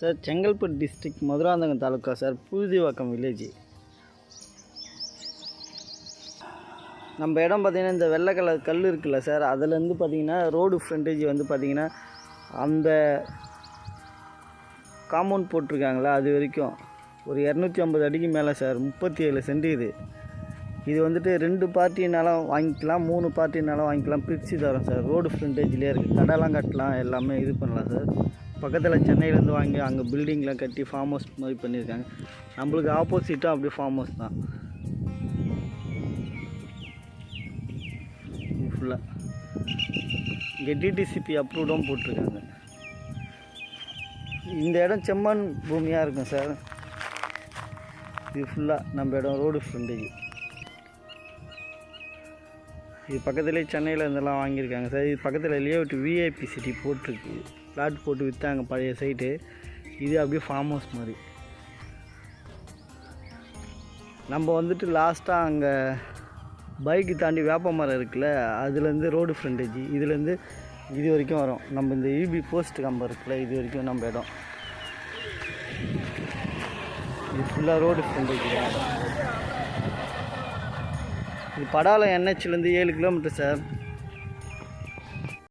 Sir Chengalpattu district Madurantakam taluka sir Puzhuthivakkam village நம்ம இடம் பார்த்திங்கன்னா இந்த வெள்ளை கலர் கல் இருக்குல்ல சார் அதுலேருந்து பார்த்தீங்கன்னா ரோடு ஃப்ரண்டேஜ் வந்து பார்த்திங்கன்னா அந்த காம்பவுண்ட் போட்டிருக்காங்களா அது வரைக்கும். ஒரு இரநூத்தி ஐம்பது அடிக்கு மேலே சார் முப்பத்தி ஏழு சென்ட் இது. இது வந்துட்டு ரெண்டு பார்ட்டினாலும் வாங்கிக்கலாம் மூணு பார்ட்டினாலும் வாங்கிக்கலாம் பிரித்து தரோம் சார். ரோடு ஃப்ரண்டேஜ்லேயே இருக்குது கடைலாம் கட்டலாம் எல்லாமே இது பண்ணலாம் சார். பக்கத்தில் சென்னையிலேருந்து வாங்கி அங்கே பில்டிங்லாம் கட்டி ஃபார்ம் ஹவுஸ் மாதிரி பண்ணியிருக்காங்க. நம்மளுக்கு ஆப்போசிட்டும் அப்படியே ஃபார்ம் ஹவுஸ் தான். இது ஃபுல்லாக இங்கே டிடிசிபி அப்ரூவ்டும் போட்டிருக்காங்க. இந்த இடம் செம்மண் பூமியாக இருக்கும் சார். இது ஃபுல்லாக நம்ம இடம் ரோடு ஃப்ரண்டேஜ் இது பக்கத்துலேயே சென்னையில் இருந்தெல்லாம் வாங்கியிருக்காங்க சார். இது பக்கத்தில் லேஅவுட் விஐபி சிட்டி போட்டிருக்கு. பிளாட் போட்டு விற்றாங்க பழைய சைட்டு இது அப்படியே ஃபார்ம் ஹவுஸ் மாதிரி. நம்ம வந்துட்டு லாஸ்ட்டாக அங்கே பைக்கு தாண்டி வேப்ப மரம் இருக்குல்ல அதுலேருந்து ரோடு ஃப்ரண்டேஜ் இதுலேருந்து இது வரைக்கும் வரும். நம்ம இந்த யூபி போஸ்ட் கம்பம் இருக்குல்ல இது வரைக்கும் நம்ம இடம். இது ஃபுல்லாக ரோடு ஃப்ரண்டேஜ் தான் இது படாலம் என்ஹெச்லேருந்து ஏழு கிலோமீட்டர் சார்.